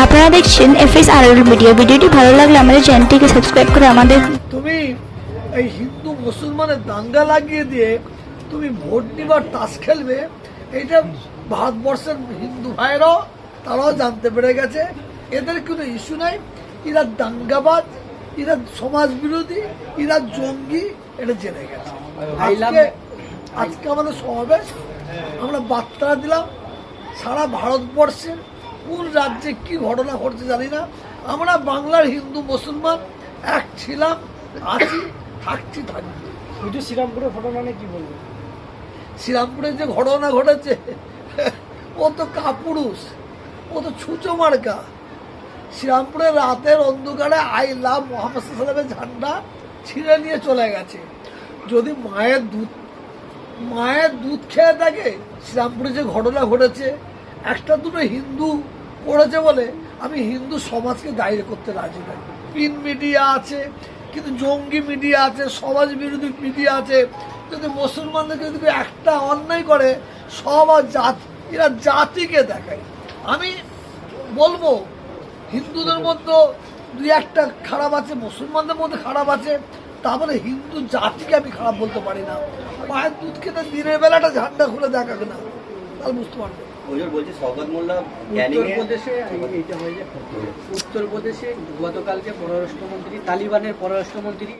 আপনারা দেখছেন এফএস আর ভিডিও ভিডিওটি ভালো লাগলে আমাদের চ্যানেলটিকে সাবস্ক্রাইব করে আমাদের তুমি এই হিন্দু মুসলমানের দাঙ্গা লাগিয়ে দিয়ে তুমি ভোট নিবার তাস খেলবে, এইটা ভারতবর্ষের হিন্দু ভাইরাও তারাও জানতে পেরে গেছে। এদের কোনো ইস্যু নাই। এরা দাঙ্গাবাদ এরা সমাজ বিরোধী এরা জঙ্গি, এটা জেনে গেছে। আজকে আজকে আমাদের সমাবেশ, আমরা বার্তা দিলাম, সারা ভারতবর্ষের কোন রাজ্যে কি ঘটনা ঘটছে জানি না। আমরা বাংলার হিন্দু মুসলমান এক ছিলাম আছি থাকছি থাকছি। পুজো শ্রীরামপুরের ঘটনা নিয়ে কি বলবেন শ্রীরামপুরে যে ঘটনা ঘটেছে ও তো কাপুরুষ ও তো ছুঁচো মার্কা। শ্রীরামপুরে রাতের অন্ধকারে আই লাভ মোহাম্মদ সাল্লামের ঝান্ডা ছিঁড়ে নিয়ে চলে গেছে। যদি মায়ের দুধ মায়ের দুধ খেয়ে থাকে শ্রীরামপুরে যে ঘটনা ঘটেছে একটা দুটো হিন্দু পড়েছে বলে আমি হিন্দু সমাজকে দায়ী করতে রাজি নাই। প্রিন্ট মিডিয়া আছে, কিন্তু জঙ্গি মিডিয়া আছে, সমাজ বিরোধী মিডিয়া আছে। যদি মুসলমানদেরকে যদি একটা অন্যায় করে, সব আর জাত, এরা জাতিকে দেখায়। আমি বলব, হিন্দুদের মধ্যে দুই একটা খারাপ আছে, মুসলমানদের মধ্যে খারাপ আছে তারপরে হিন্দু জাতিকে আমি খারাপ বলতে পারি না। মায়ের দুধ খেতে দিনের বেলাটা ঝান্ডা খুলে দেখাবে না। তাহলে বুঝতে পারবে। হুজুর বলছি শওকত মোল্লা উত্তরপ্রদেশে এইটা হয়ে যায়। উত্তরপ্রদেশে গতকালকে পররাষ্ট্রমন্ত্রী তালিবানের পররাষ্ট্রমন্ত্রী